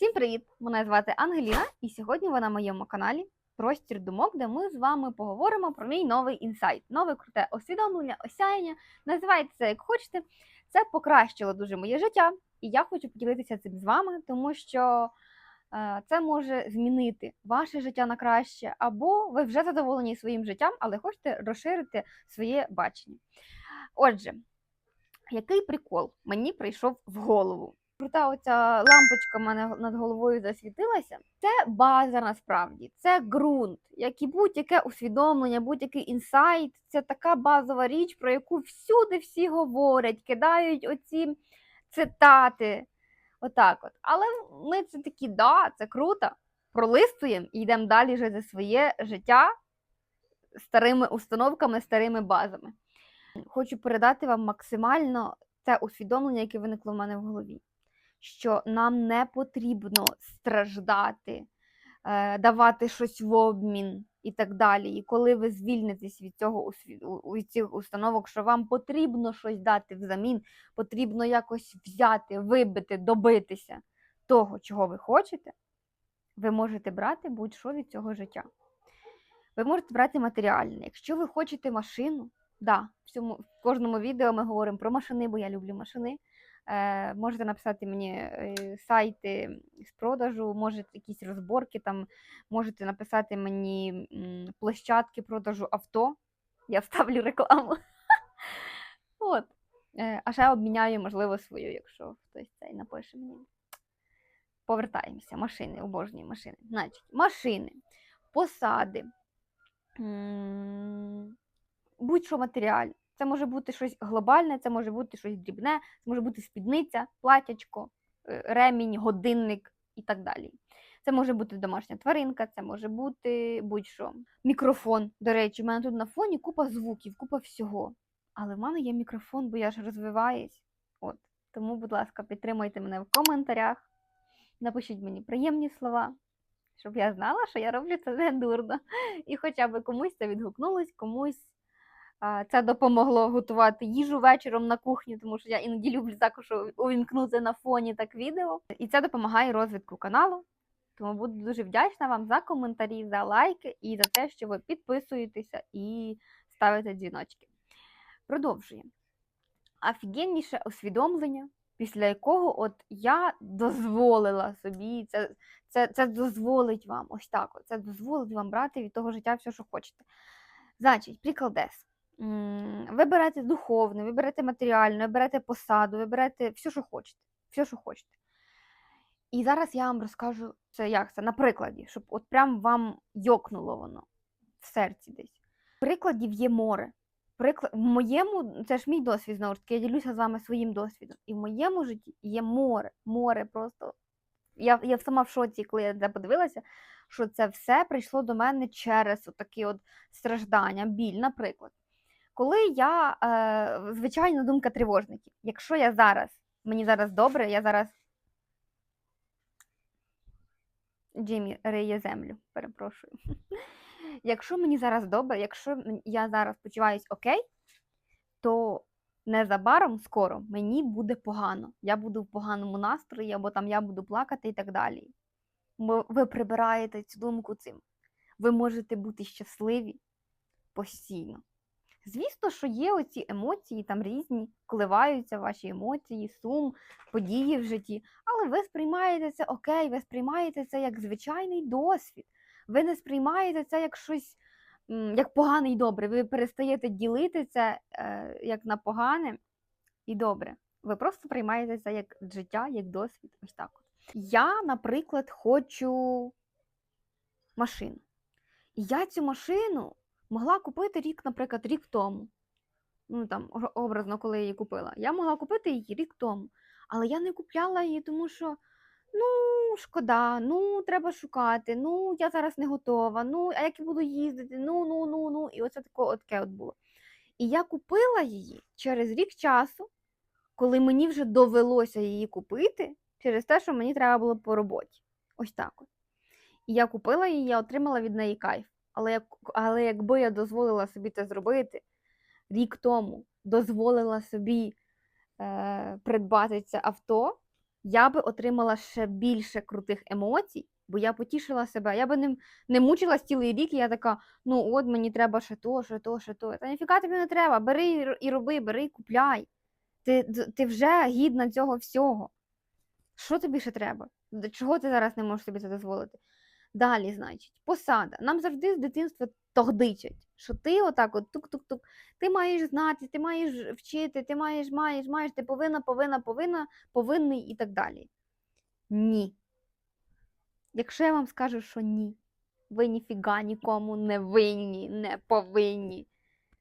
Всім привіт! Мене звати Ангеліна, і сьогодні ви на моєму каналі Простір думок, де ми з вами поговоримо про мій новий інсайт, нове круте освідомлення, осяяння. Називайте це як хочете. Це покращило дуже моє життя, і я хочу поділитися цим з вами, тому що е, це може змінити ваше життя на краще, або ви вже задоволені своїм життям, але хочете розширити своє бачення. Отже, який прикол мені прийшов в голову? Крута оця лампочка в мене над головою засвітилася. Це база насправді, це ґрунт, як і будь-яке усвідомлення, будь-який інсайт. Це така базова річ, про яку всюди всі говорять, кидають оці цитати. Отак от. Але ми це такі, да, це круто. Пролистуємо і йдемо далі за своє життя старими установками, старими базами. Хочу передати вам максимально це усвідомлення, яке виникло в мене в голові що нам не потрібно страждати, е, давати щось в обмін і так далі. І коли ви звільнитесь від цього від цих установок, що вам потрібно щось дати взамін, потрібно якось взяти, вибити, добитися того, чого ви хочете, ви можете брати будь-що від цього життя. Ви можете брати матеріальне. Якщо ви хочете машину, да, в, цьому, в кожному відео ми говоримо про машини, бо я люблю машини. Е, Можете написати мені е, сайти з продажу, можете якісь розборки, там, можете написати мені площадки продажу авто. Я вставлю рекламу. От. Е, А ще обміняю, можливо, свою, якщо хтось цей напише мені. Повертаємося. Машини, обожнюю машини. Значить, машини, посади, будь-що матеріальне. Це може бути щось глобальне, це може бути щось дрібне, це може бути спідниця, платячко, е, ремінь, годинник і так далі. Це може бути домашня тваринка, це може бути будь-що. Мікрофон. До речі, у мене тут на фоні купа звуків, купа всього. Але в мене є мікрофон, бо я ж розвиваюсь. От. Тому, будь ласка, підтримуйте мене в коментарях. Напишіть мені приємні слова, щоб я знала, що я роблю це не дурно. І хоча б комусь це відгукнулось, комусь. Це допомогло готувати їжу вечором на кухні, тому що я іноді люблю також увімкнути на фоні так відео. І це допомагає розвитку каналу. Тому буду дуже вдячна вам за коментарі, за лайки і за те, що ви підписуєтеся і ставите дзвіночки. Продовжуємо. Офігенніше усвідомлення, після якого от я дозволила собі, це це, це дозволить вам ось так. Це дозволить вам брати від того життя все, що хочете. Значить, прикладес. Ви берете духовне, ви берете матеріальне, ви берете посаду, ви берете все, що хочете. Все, що хочете. І зараз я вам розкажу це як це на прикладі, щоб от прям вам йокнуло воно в серці десь. Прикладів є море. Приклад... В моєму, це ж мій досвід, знову ж таки, я ділюся з вами своїм досвідом. І в моєму житті є море, море просто. Я я сама в шоці, коли я подивилася, що це все прийшло до мене через такі от страждання, біль, наприклад. Коли я, е, звичайно, думка тривожників. Якщо я зараз, мені зараз добре, я зараз. Джиммі риє землю, перепрошую. Якщо мені зараз добре, якщо я зараз почуваюсь окей, то незабаром скоро мені буде погано. Я буду в поганому настрої, або там я буду плакати і так далі. Ви прибираєте цю думку цим. Ви можете бути щасливі постійно. Звісно, що є оці емоції, там різні, коливаються ваші емоції, сум, події в житті, але ви сприймаєте це окей, ви сприймаєте це як звичайний досвід. Ви не сприймаєте це як щось як погане і добре. Ви перестаєте ділити це е, як на погане і добре. Ви просто приймаєте це як життя, як досвід. Ось так. Я, наприклад, хочу машину. І я цю машину могла купити рік, наприклад, рік тому. Ну там образно, коли я її купила. Я могла купити її рік тому. Але я не купляла її, тому що ну, шкода, ну, треба шукати, ну, я зараз не готова, ну, а як я буду їздити, ну, ну, ну, ну. І оце таке от от було. І я купила її через рік часу, коли мені вже довелося її купити, через те, що мені треба було по роботі. Ось так от. І я купила її, я отримала від неї кайф. Але але якби я дозволила собі це зробити рік тому, дозволила собі е, придбати це авто, я би отримала ще більше крутих емоцій, бо я потішила себе. Я би не, не мучилась цілий рік, і я така, ну от мені треба ще то, ще то, ще то. Та ніфіга тобі не треба. Бери і роби, бери і купляй. Ти, ти вже гідна цього всього. Що тобі ще треба? Чого ти зараз не можеш собі це дозволити? Далі, значить, посада. Нам завжди з дитинства тогдичать, що ти отак от тук-тук-тук, ти маєш знати, ти маєш вчити, ти маєш, маєш, маєш, ти повинна, повинна, повинна, повинний і так далі. Ні. Якщо я вам скажу, що ні, ви ніфіга нікому не винні, не повинні.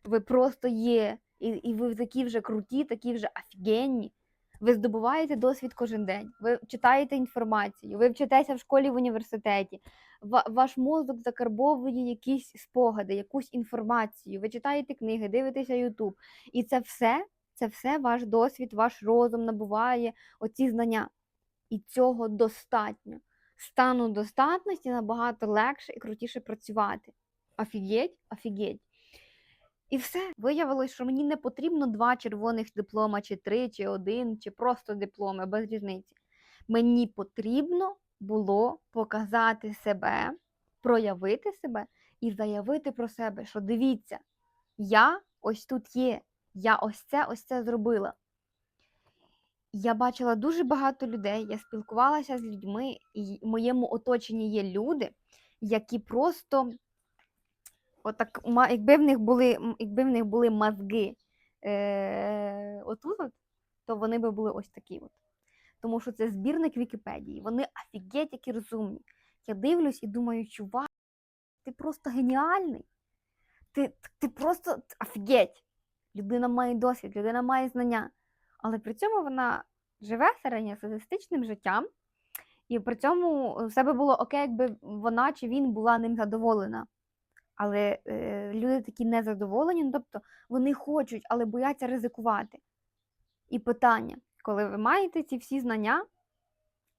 Ви просто є, і, і ви такі вже круті, такі вже офігенні. Ви здобуваєте досвід кожен день, ви читаєте інформацію, ви вчитеся в школі в університеті, ваш мозок закарбовує якісь спогади, якусь інформацію, ви читаєте книги, дивитеся Ютуб. І це все, це все ваш досвід, ваш розум набуває оці знання. І цього достатньо. Стану достатності набагато легше і крутіше працювати. Офігеть, офігеть. І все. Виявилось, що мені не потрібно два червоних диплома, чи три, чи один, чи просто дипломи, без різниці. Мені потрібно було показати себе, проявити себе і заявити про себе, що дивіться, я ось тут є, я ось це, ось це зробила. Я бачила дуже багато людей, я спілкувалася з людьми, і в моєму оточенні є люди, які просто отак, якби в них були, якби в них були мозги е, отут, от, то вони би були ось такі. От. Тому що це збірник Вікіпедії. Вони офігеть, які розумні. Я дивлюсь і думаю, чувак, ти просто геніальний. Ти, ти просто офігеть. Людина має досвід, людина має знання. Але при цьому вона живе середньостатистичним життям, і при цьому все би було окей, якби вона чи він була ним задоволена. Але е, люди такі незадоволені, ну, тобто вони хочуть, але бояться ризикувати. І питання, коли ви маєте ці всі знання,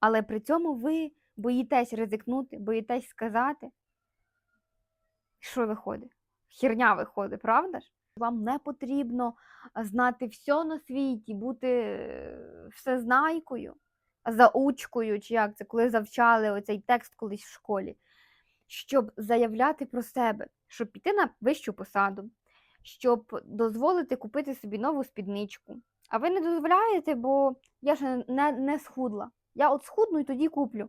але при цьому ви боїтесь ризикнути, боїтесь сказати, що виходить? Херня виходить, правда ж? Вам не потрібно знати все на світі, бути е, всезнайкою, заучкою, чи як це, коли завчали оцей текст колись в школі, щоб заявляти про себе, щоб піти на вищу посаду, щоб дозволити купити собі нову спідничку. А ви не дозволяєте, бо я ж не, не схудла. Я от схудну і тоді куплю.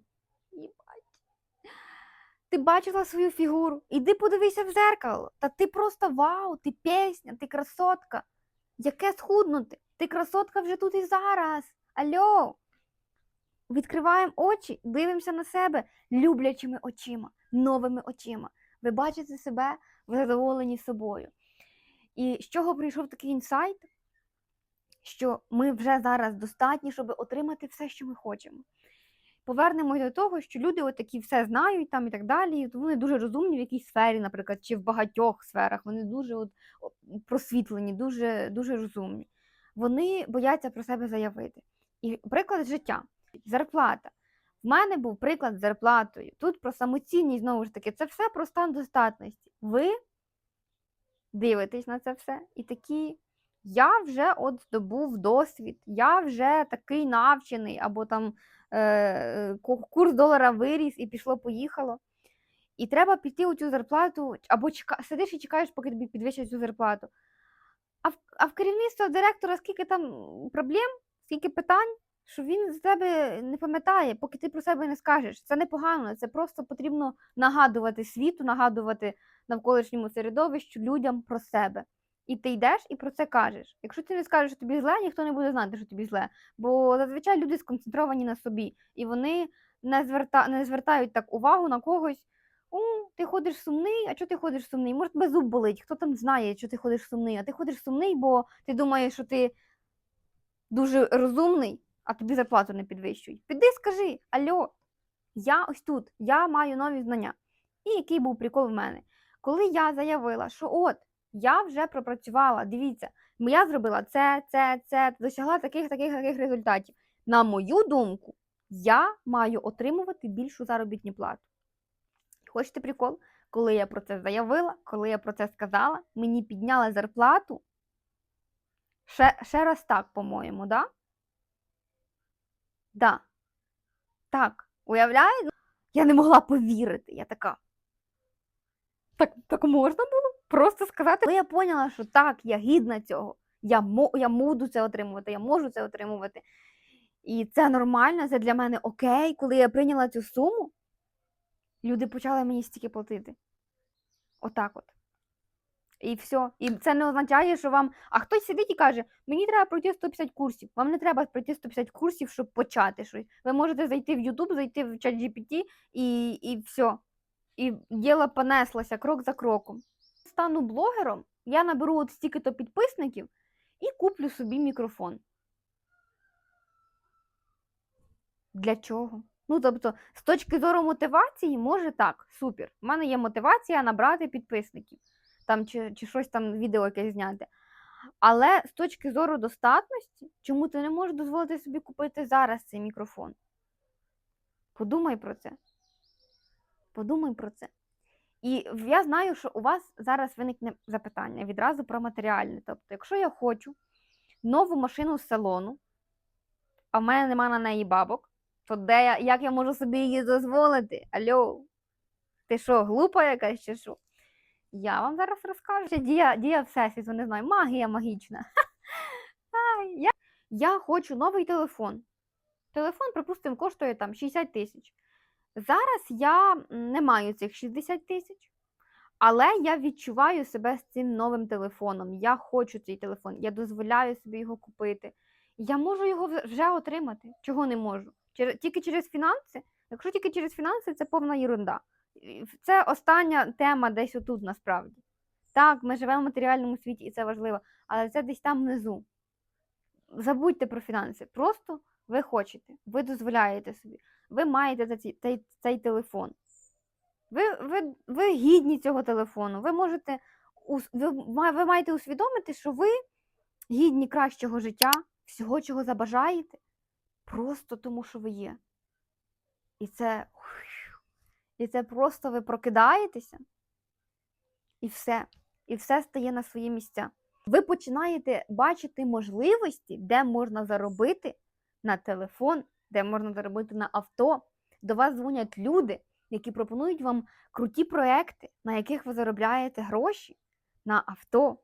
Ти бачила свою фігуру? Іди подивися в зеркало. Та ти просто вау, ти пісня, ти красотка. Яке схуднути? Ти красотка вже тут і зараз. Альо. Відкриваємо очі, дивимося на себе люблячими очима, новими очима. Ви бачите себе, ви задоволені собою. І з чого прийшов такий інсайт? Що ми вже зараз достатні, щоб отримати все, що ми хочемо. Повернемось до того, що люди отакі все знають там і так далі. то Вони дуже розумні в якійсь сфері, наприклад, чи в багатьох сферах. Вони дуже от, просвітлені, дуже, дуже розумні. Вони бояться про себе заявити. І приклад життя, зарплата. В мене був приклад з зарплатою. Тут про самоцінність, знову ж таки, це все про стан достатності. Ви дивитесь на це все і такі. Я вже от здобув досвід, я вже такий навчений, або там е, курс долара виріс і пішло-поїхало. І треба піти у цю зарплату, або чека... сидиш і чекаєш, поки тобі підвищать цю зарплату. А в, а в керівництва директора скільки там проблем, скільки питань, що він з тебе не пам'ятає, поки ти про себе не скажеш. Це непогано, це просто потрібно нагадувати світу, нагадувати навколишньому середовищу людям про себе. І ти йдеш і про це кажеш. Якщо ти не скажеш, що тобі зле, ніхто не буде знати, що тобі зле. Бо зазвичай люди сконцентровані на собі, і вони не, зверта... не звертають так увагу на когось. О, ти ходиш сумний, а чого ти ходиш сумний? Може, тебе зуб болить, хто там знає, що ти ходиш сумний, а ти ходиш сумний, бо ти думаєш, що ти дуже розумний, а тобі зарплату не підвищують. Піди скажи, альо, я ось тут, я маю нові знання. І який був прикол в мене? Коли я заявила, що от я вже пропрацювала, дивіться, я зробила це, це, це, досягла таких, таких, таких результатів. На мою думку, я маю отримувати більшу заробітну плату. Хочете прикол? Коли я про це заявила, коли я про це сказала, мені підняли зарплату. Ще, ще раз так, по-моєму, да? Да. Так, уявляєте? Я не могла повірити. Я така. Так, так можна було просто сказати. Але я поняла, що так, я гідна цього. Я, я можу це отримувати, я можу це отримувати. І це нормально, це для мене окей. Коли я прийняла цю суму, люди почали мені стільки платити. Отак от. І все. І це не означає, що вам. А хтось сидить і каже, мені треба пройти 150 курсів. Вам не треба пройти 150 курсів, щоб почати щось. Ви можете зайти в YouTube, зайти в ChatGPT і, і все. І діло понеслося крок за кроком. Стану блогером, я наберу от стільки-то підписників і куплю собі мікрофон. Для чого? Ну, тобто, з точки зору мотивації, може так, супер. У мене є мотивація набрати підписників там, чи, чи щось там відео якесь зняти. Але з точки зору достатності, чому ти не можеш дозволити собі купити зараз цей мікрофон? Подумай про це. Подумай про це. І я знаю, що у вас зараз виникне запитання відразу про матеріальне. Тобто, якщо я хочу нову машину з салону, а в мене нема на неї бабок, то де я, як я можу собі її дозволити? Алло, ти що, глупа якась чи що? Я вам зараз розкажу. Дія, дія Всесвіту, не знаю, магія магічна. Я, я хочу новий телефон. Телефон, припустимо, коштує там 60 тисяч. Зараз я не маю цих 60 тисяч, але я відчуваю себе з цим новим телефоном. Я хочу цей телефон, я дозволяю собі його купити. Я можу його вже- отримати. Чого не можу? Тільки через фінанси? Якщо тільки через фінанси, це повна ерунда. Це остання тема десь отут насправді. Так, ми живемо в матеріальному світі, і це важливо, але це десь там внизу. Забудьте про фінанси. Просто ви хочете, ви дозволяєте собі, ви маєте ці- цей, цей телефон. Ви, ви, ви гідні цього телефону. Ви можете ви, ви маєте усвідомити, що ви гідні кращого життя, всього, чого забажаєте, просто тому, що ви є. І це, і це просто ви прокидаєтеся, і все. І все стає на свої місця. Ви починаєте бачити можливості, де можна заробити на телефон, де можна заробити на авто. До вас дзвонять люди, які пропонують вам круті проекти, на яких ви заробляєте гроші на авто,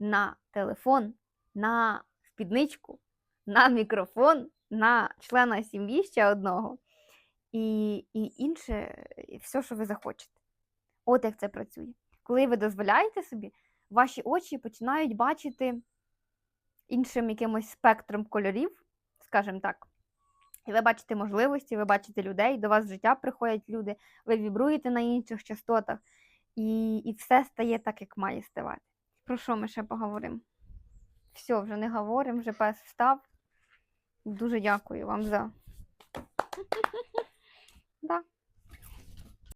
на телефон, на спідничку, на мікрофон, на члена сім'ї ще одного і, і інше, і все, що ви захочете. От як це працює. Коли ви дозволяєте собі, ваші очі починають бачити іншим якимось спектром кольорів, скажімо так. І ви бачите можливості, ви бачите людей, до вас в життя приходять люди, ви вібруєте на інших частотах, і, і все стає так, як має ставати. Про що ми ще поговоримо? Все, вже не говоримо, вже пес встав. Дуже дякую вам за 나.